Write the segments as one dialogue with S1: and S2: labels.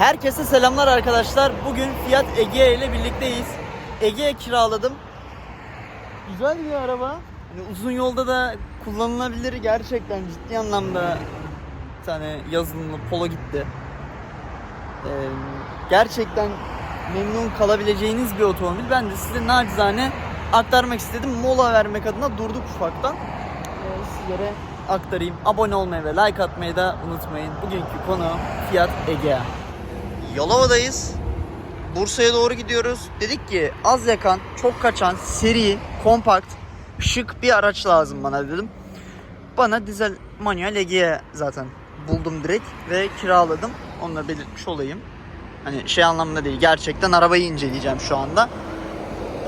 S1: Herkese selamlar arkadaşlar. Bugün Fiat Egea ile birlikteyiz. Egea kiraladım. Güzel bir araba. Hani uzun yolda da kullanılabilir gerçekten ciddi anlamda bir tane yazılımlı polo gitti. Ee, gerçekten memnun kalabileceğiniz bir otomobil. Ben de size nacizane aktarmak istedim. Mola vermek adına durduk ufaktan. Ee, sizlere aktarayım. Abone olmayı ve like atmayı da unutmayın. Bugünkü konu Fiat Egea. Yalova'dayız. Bursa'ya doğru gidiyoruz. Dedik ki az yakan, çok kaçan, seri, kompakt, şık bir araç lazım bana dedim. Bana dizel manuel Egea zaten buldum direkt ve kiraladım. Onu da belirtmiş olayım. Hani şey anlamında değil. Gerçekten arabayı inceleyeceğim şu anda.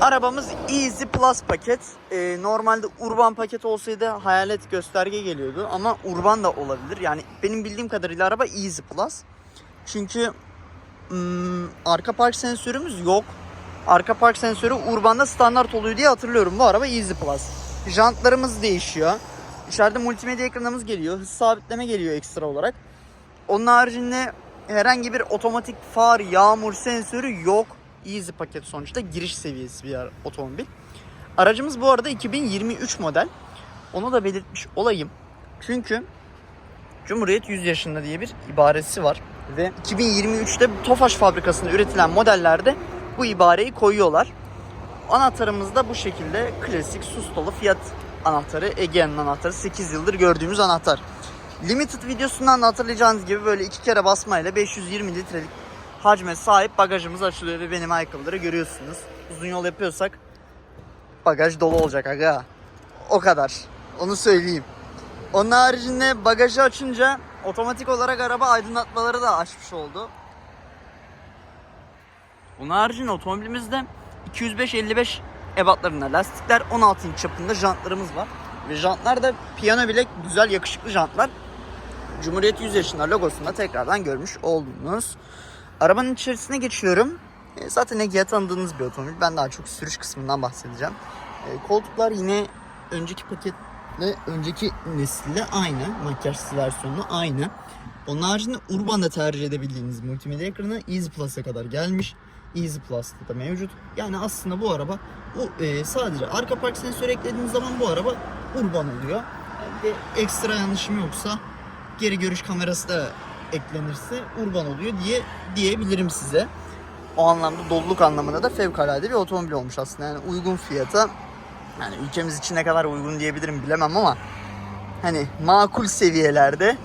S1: Arabamız Easy Plus paket. Ee, normalde urban paket olsaydı hayalet gösterge geliyordu ama urban da olabilir. Yani benim bildiğim kadarıyla araba Easy Plus. Çünkü arka park sensörümüz yok. Arka park sensörü urbanda standart oluyor diye hatırlıyorum. Bu araba Easy Plus. Jantlarımız değişiyor. İçeride multimedya ekranımız geliyor. Hız sabitleme geliyor ekstra olarak. Onun haricinde herhangi bir otomatik far, yağmur sensörü yok. Easy paket sonuçta giriş seviyesi bir otomobil. Aracımız bu arada 2023 model. Onu da belirtmiş olayım. Çünkü Cumhuriyet 100 yaşında diye bir ibaresi var. Ve 2023'te Tofaş fabrikasında üretilen modellerde bu ibareyi koyuyorlar. Anahtarımız da bu şekilde klasik sustolu Fiat anahtarı. Egea'nın anahtarı 8 yıldır gördüğümüz anahtar. Limited videosundan da hatırlayacağınız gibi böyle iki kere basmayla 520 litrelik hacme sahip bagajımız açılıyor ve benim ayakkabıları görüyorsunuz. Uzun yol yapıyorsak bagaj dolu olacak aga. O kadar. Onu söyleyeyim. Onun haricinde bagajı açınca otomatik olarak araba aydınlatmaları da açmış oldu. Onun haricinde otomobilimizde 205-55 ebatlarında lastikler 16 inç çapında jantlarımız var. Ve jantlar da piyano bilek güzel yakışıklı jantlar. Cumhuriyet 100 yaşında logosunda tekrardan görmüş oldunuz. Arabanın içerisine geçiyorum. E, Zaten Egea tanıdığınız bir otomobil. Ben daha çok sürüş kısmından bahsedeceğim. E, Koltuklar yine önceki paketle önceki nesille aynı. Makyajsız versiyonu aynı. Onun haricinde Urban'da tercih edebildiğiniz multimedya ekranı Easy Plus'a kadar gelmiş. Easy Plus'ta da mevcut. Yani aslında bu araba bu e, sadece arka park sensörü eklediğiniz zaman bu araba Urban oluyor. Ve ekstra yanlışım yoksa geri görüş kamerası da eklenirse Urban oluyor diye diyebilirim size. O anlamda doluluk anlamında da fevkalade bir otomobil olmuş aslında. Yani uygun fiyata yani ülkemiz için ne kadar uygun diyebilirim bilemem ama hani makul seviyelerde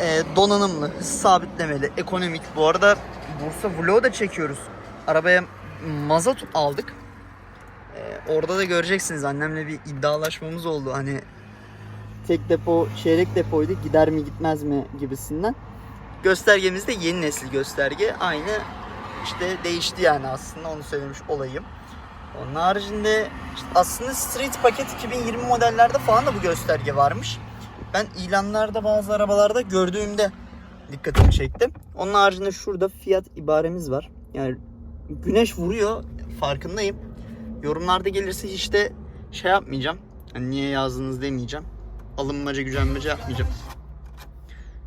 S1: e, donanımlı, hız sabitlemeli, ekonomik. Bu arada Bursa vlogu da çekiyoruz. Arabaya mazot aldık. E, orada da göreceksiniz annemle bir iddialaşmamız oldu. Hani tek depo, çeyrek depoydu gider mi gitmez mi gibisinden. Göstergemiz de yeni nesil gösterge. Aynı işte değişti yani aslında onu söylemiş olayım. Onun haricinde işte aslında Street paket 2020 modellerde falan da bu gösterge varmış. Ben ilanlarda bazı arabalarda gördüğümde dikkatimi çekti. Onun haricinde şurada fiyat ibaremiz var. Yani güneş vuruyor farkındayım. Yorumlarda gelirse hiç de şey yapmayacağım. Hani niye yazdınız demeyeceğim. Alınmaca gücenmece yapmayacağım.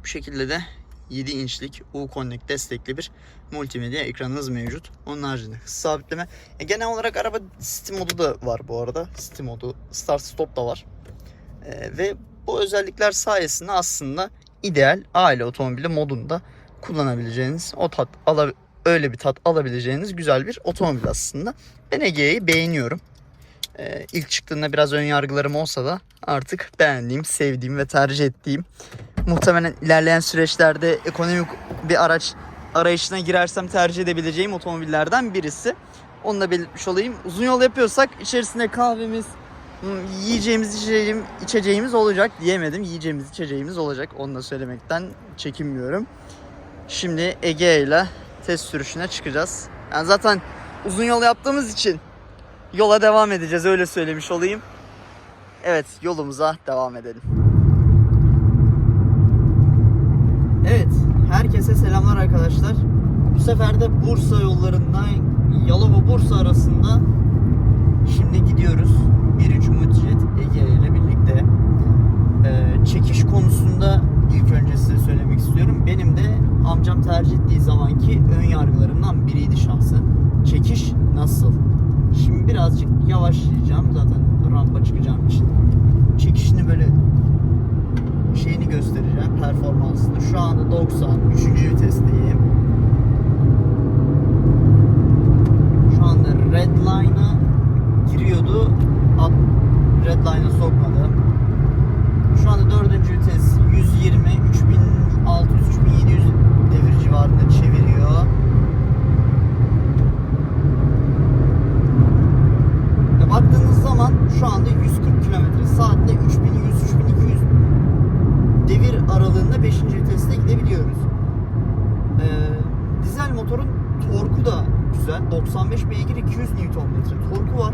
S1: Bu şekilde de 7 inçlik U-Connect destekli bir multimedya ekranınız mevcut. Onun haricinde hız sabitleme. E, genel olarak araba City modu da var bu arada. City modu, Start Stop da var. E, ve bu özellikler sayesinde aslında ideal aile otomobili modunda kullanabileceğiniz, o tat ala, öyle bir tat alabileceğiniz güzel bir otomobil aslında. Ben Egea'yı beğeniyorum. Ee, ilk çıktığında biraz ön yargılarım olsa da artık beğendiğim, sevdiğim ve tercih ettiğim muhtemelen ilerleyen süreçlerde ekonomik bir araç arayışına girersem tercih edebileceğim otomobillerden birisi. Onu da belirtmiş olayım. Uzun yol yapıyorsak içerisinde kahvemiz, hmm, yiyeceğimiz, içeceğimiz, içeceğimiz olacak diyemedim. Yiyeceğimiz, içeceğimiz olacak. Onu da söylemekten çekinmiyorum. Şimdi Ege ile test sürüşüne çıkacağız. Yani zaten uzun yol yaptığımız için yola devam edeceğiz öyle söylemiş olayım. Evet yolumuza devam edelim. Evet herkese selamlar arkadaşlar. Bu sefer de Bursa yollarından Yalova Bursa arasında şimdi gidiyoruz. 1.3 Multijet Ege ile birlikte. Ee, çekiş konusunda ilk önce size söylemek istiyorum. Benim de amcam tercih ettiği zamanki ön yargılarımdan biriydi şahsen. Çekiş nasıl? Şimdi birazcık yavaşlayacağım zaten rampa çıkacağım için. Çekişini böyle şeyini göstereceğim performansını. Şu anda 90, 3. vitesteyim. Şu anda red line'a giriyordu. At, red line'a sokmadım. Şu anda 4. vites 120, 3600, 3700 devir civarında çeviriyor. Ve baktığınız zaman şu anda 140 km saatte 3100-3200 devir aralığında 5. viteste gidebiliyoruz. Ee, dizel motorun torku da güzel. 95 beygir 200 Nm torku var.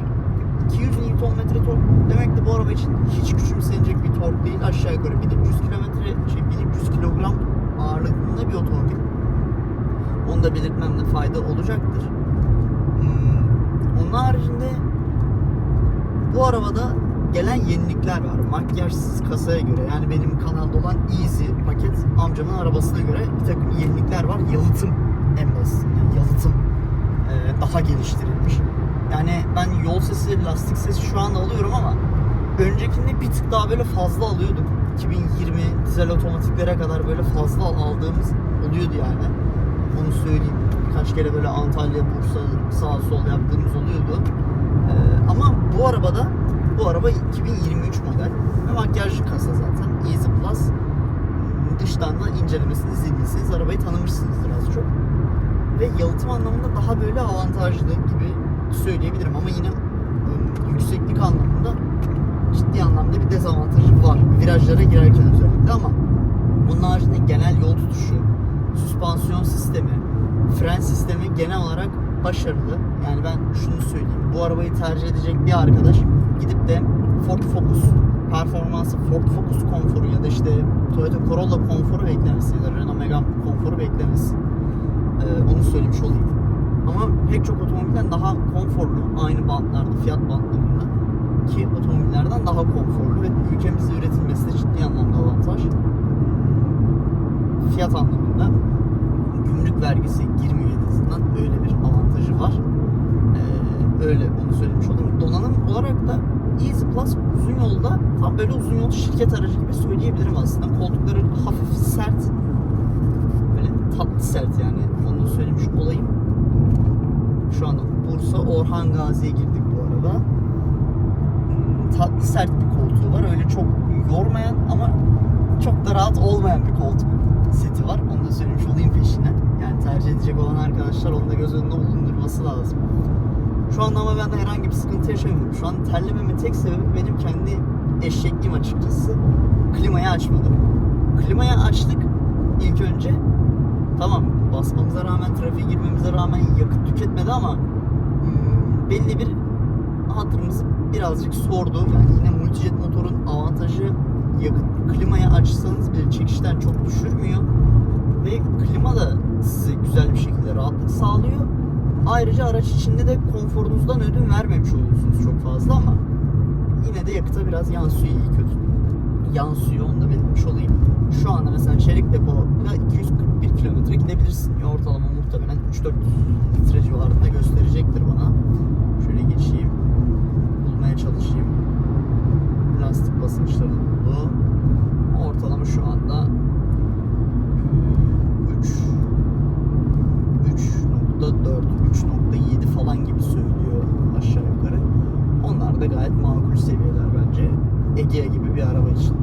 S1: 200 Nm tork demek de bu araba için hiç küçümsenecek bir tork değil. Aşağı yukarı 1300 km şey 1300 kilogram ağırlığında bir otomobil. Onu da belirtmemde fayda olacaktır. Hmm, Onun haricinde bu arabada gelen yenilikler var. Makyajsız kasaya göre yani benim kanalda olan Easy paket amcamın arabasına göre bir takım yenilikler var. Yalıtım en basit. Yani yalıtım e, daha geliştirilmiş. Yani ben yol sesi, lastik sesi şu anda alıyorum ama öncekinde bir tık daha böyle fazla alıyorduk. 2020 dizel otomatiklere kadar böyle fazla aldığımız oluyordu yani. Onu söyleyeyim. Birkaç kere böyle Antalya, Bursa, sağ sol yaptığımız oluyordu. Ee, ama bu arabada bu araba 2023 model ve makyajlı kasa zaten. Easy Plus. Dıştan da incelemesini izlediyseniz arabayı tanımışsınızdır az çok. Ve yalıtım anlamında daha böyle avantajlı gibi söyleyebilirim ama yine ıı, yükseklik anlamında ciddi anlamda bir dezavantajı var. Virajlara girerken özellikle ama bunun haricinde genel yol tutuşu, süspansiyon sistemi, fren sistemi genel olarak başarılı. Yani ben şunu söyleyeyim. Bu arabayı tercih edecek bir arkadaş gidip de Ford Focus performansı, Ford Focus konforu ya da işte Toyota Corolla konforu beklemesi ya da Renault Megane konforu beklemesi. Ee, onu söylemiş olayım. Ama pek çok otomobilden daha konforlu. Aynı bantlarda, fiyat bantlarında ki otomobillerden daha konforlu ve ülkemizde üretilmesi de ciddi anlamda avantaj. Fiyat anlamında gümrük vergisi girmiyor en azından. Öyle bir avantajı var. Ee, öyle onu söylemiş olayım. Donanım olarak da Easy Plus uzun yolda tam böyle uzun yol şirket aracı gibi söyleyebilirim aslında. Koltukları hafif sert. Böyle tatlı sert yani. Onu söylemiş olayım. Şu anda Bursa Orhan Gazi'ye girdik bu arada. Hmm, Tatlı sert bir koltuğu var. Öyle çok yormayan ama çok da rahat olmayan bir koltuk seti var. Onu da söylemiş olayım peşine. Yani tercih edecek olan arkadaşlar onu da göz önünde bulundurması lazım. Şu anda ama ben de herhangi bir sıkıntı yaşamıyorum. Şu an terlememin tek sebebi benim kendi eşekliğim açıkçası. Klimayı açmadım. Klimayı açtık ilk önce. Tamam basmamıza rağmen, trafiğe girmemize rağmen yakıt tüketmedi ama hmm, belli bir hatırımızı birazcık sordu. Yani yine multijet motorun avantajı klimayı açsanız bile çekişten çok düşürmüyor. Ve klima da size güzel bir şekilde rahatlık sağlıyor. Ayrıca araç içinde de konforunuzdan ödün vermemiş oluyorsunuz çok fazla ama yine de yakıta biraz yansıyor iyi kötü. Yansıyor onu da belirtmiş olayım. Şu anda mesela çelik depoyla 241 kilometre gidebilirsin. Ortalama muhtemelen 3-4 litre civarında gösterecektir bana. Şöyle geçeyim. Bulmaya çalışayım. Lastik basınçları buldu. Ortalama şu anda 3 3.4 3.7 falan gibi söylüyor aşağı yukarı. Onlar da gayet makul seviyeler bence. Egea gibi bir araba için.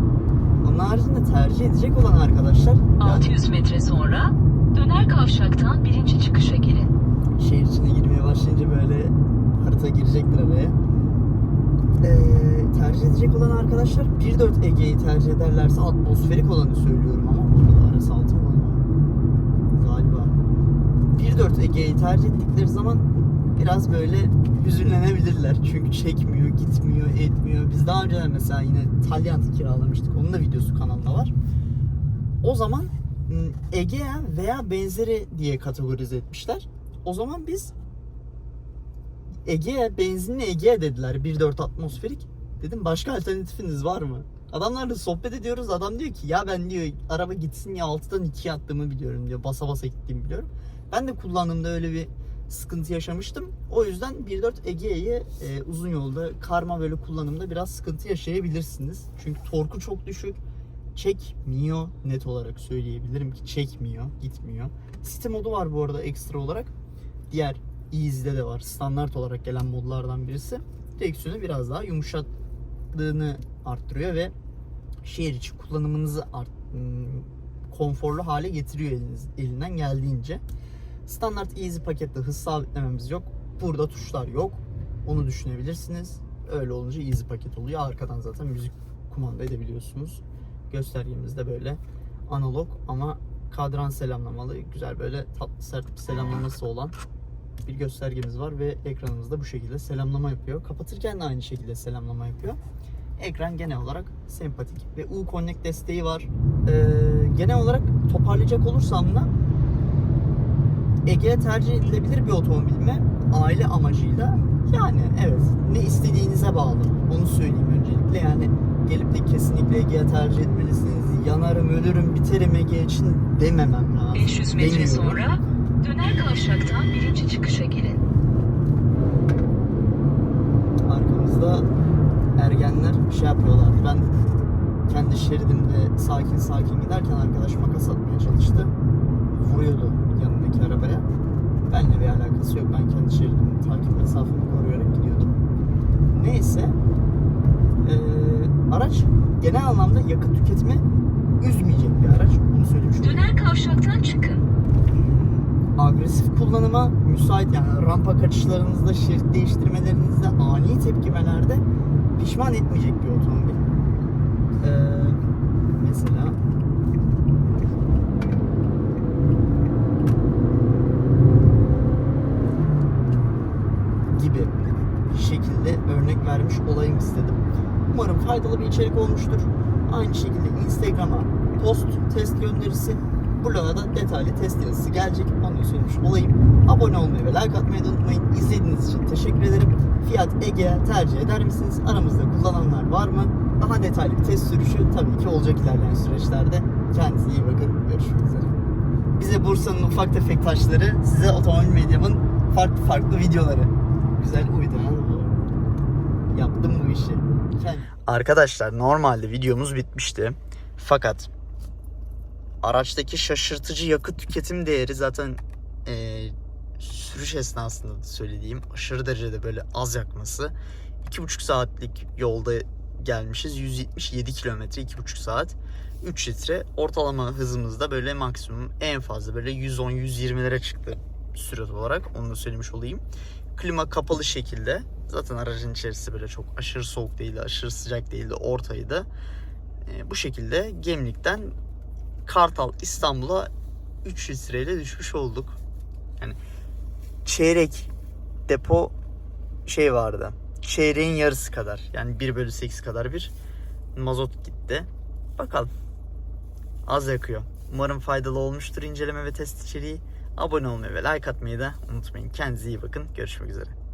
S1: Onun haricinde tercih edecek olan arkadaşlar yani
S2: 600 metre sonra döner kavşaktan birinci çıkışa girin.
S1: şehir içine girmeye başlayınca böyle harita girecektir araya. Ee, tercih edecek olan arkadaşlar 1.4 Ege'yi tercih ederlerse atmosferik olanı söylüyorum ama burada da arası altı var? Galiba. 1.4 Ege'yi tercih ettikleri zaman biraz böyle hüzünlenebilirler. Çünkü çekmiyor, gitmiyor, etmiyor. Biz daha önceden mesela yine Talyant kiralamıştık. Onun da videosu kanalda var. O zaman Egea veya benzeri diye kategorize etmişler. O zaman biz Egea, benzinli Egea dediler 1.4 atmosferik. Dedim başka alternatifiniz var mı? Adamlarla sohbet ediyoruz. Adam diyor ki ya ben diyor araba gitsin ya 6'dan 2'ye attığımı biliyorum diyor. Basa basa gittiğimi biliyorum. Ben de kullandığımda öyle bir sıkıntı yaşamıştım. O yüzden 1.4 Ege'yi e, uzun yolda karma böyle kullanımda biraz sıkıntı yaşayabilirsiniz. Çünkü torku çok düşük. Çekmiyor net olarak söyleyebilirim ki çekmiyor, gitmiyor. Site modu var bu arada ekstra olarak. Diğer Easy'de de var. Standart olarak gelen modlardan birisi. Direksiyonu biraz daha yumuşaklığını arttırıyor ve şehir içi kullanımınızı art, ım, konforlu hale getiriyor eliniz, elinden geldiğince. Standart Easy pakette hız sabitlememiz yok. Burada tuşlar yok. Onu düşünebilirsiniz. Öyle olunca Easy paket oluyor. Arkadan zaten müzik kumanda edebiliyorsunuz. Göstergemiz de böyle analog ama kadran selamlamalı. Güzel böyle tatlı sert bir selamlaması olan bir göstergemiz var ve ekranımızda bu şekilde selamlama yapıyor. Kapatırken de aynı şekilde selamlama yapıyor. Ekran genel olarak sempatik ve U-Connect desteği var. Ee, genel olarak toparlayacak olursam da Ege tercih edilebilir bir otomobil mi? Aile amacıyla yani evet ne istediğinize bağlı. Onu söyleyeyim öncelikle yani gelip de kesinlikle Ege tercih etmelisiniz. Yanarım, ölürüm, biterim Ege için dememem lazım.
S2: 500 metre
S1: Demiyorum.
S2: sonra döner kavşaktan birinci çıkışa girin.
S1: Arkamızda ergenler şey yapıyorlardı. Ben kendi şeridimde sakin sakin giderken arkadaş makas atmaya çalıştı. Vuruyordu yanındaki arabaya. Benle bir alakası yok. Ben kendi şeridimin takip mesafemi koruyarak gidiyordum. Neyse. Ee, araç genel anlamda yakıt tüketimi üzmeyecek bir araç. Bunu söylemiş olayım
S2: Döner kavşaktan çıkın.
S1: Agresif kullanıma müsait yani rampa kaçışlarınızda, şerit değiştirmelerinizde, ani tepkimelerde pişman etmeyecek bir otomobil. Ee, mesela gibi şekilde örnek vermiş olayım istedim. Umarım faydalı bir içerik olmuştur. Aynı şekilde Instagram'a post test gönderisi, Blog'a da detaylı test yazısı gelecek. Onu söylemiş olayım. Abone olmayı ve like atmayı da unutmayın. İzlediğiniz için teşekkür ederim. Fiyat Ege tercih eder misiniz? Aramızda kullananlar var mı? Daha detaylı bir test sürüşü tabii ki olacak ilerleyen süreçlerde. Kendinize iyi bakın. Görüşmek üzere. Bize Bursa'nın ufak tefek taşları, size otomobil medyamın farklı farklı videoları. Güzel uydu. Yaptım bu işi. Arkadaşlar normalde videomuz bitmişti. Fakat araçtaki şaşırtıcı yakıt tüketim değeri zaten eee, sürüş esnasında da söylediğim aşırı derecede böyle az yakması. 2,5 saatlik yolda gelmişiz. 177 kilometre 2,5 saat. 3 litre ortalama hızımızda böyle maksimum en fazla böyle 110-120'lere çıktı sürat olarak. Onu da söylemiş olayım. Klima kapalı şekilde. Zaten aracın içerisi böyle çok aşırı soğuk değildi, aşırı sıcak değildi, ortaydı. Ee, bu şekilde Gemlik'ten Kartal İstanbul'a 3 litreyle düşmüş olduk. Yani çeyrek depo şey vardı. Çeyreğin yarısı kadar. Yani 1 bölü 8 kadar bir mazot gitti. Bakalım. Az yakıyor. Umarım faydalı olmuştur inceleme ve test içeriği. Abone olmayı ve like atmayı da unutmayın. Kendinize iyi bakın. Görüşmek üzere.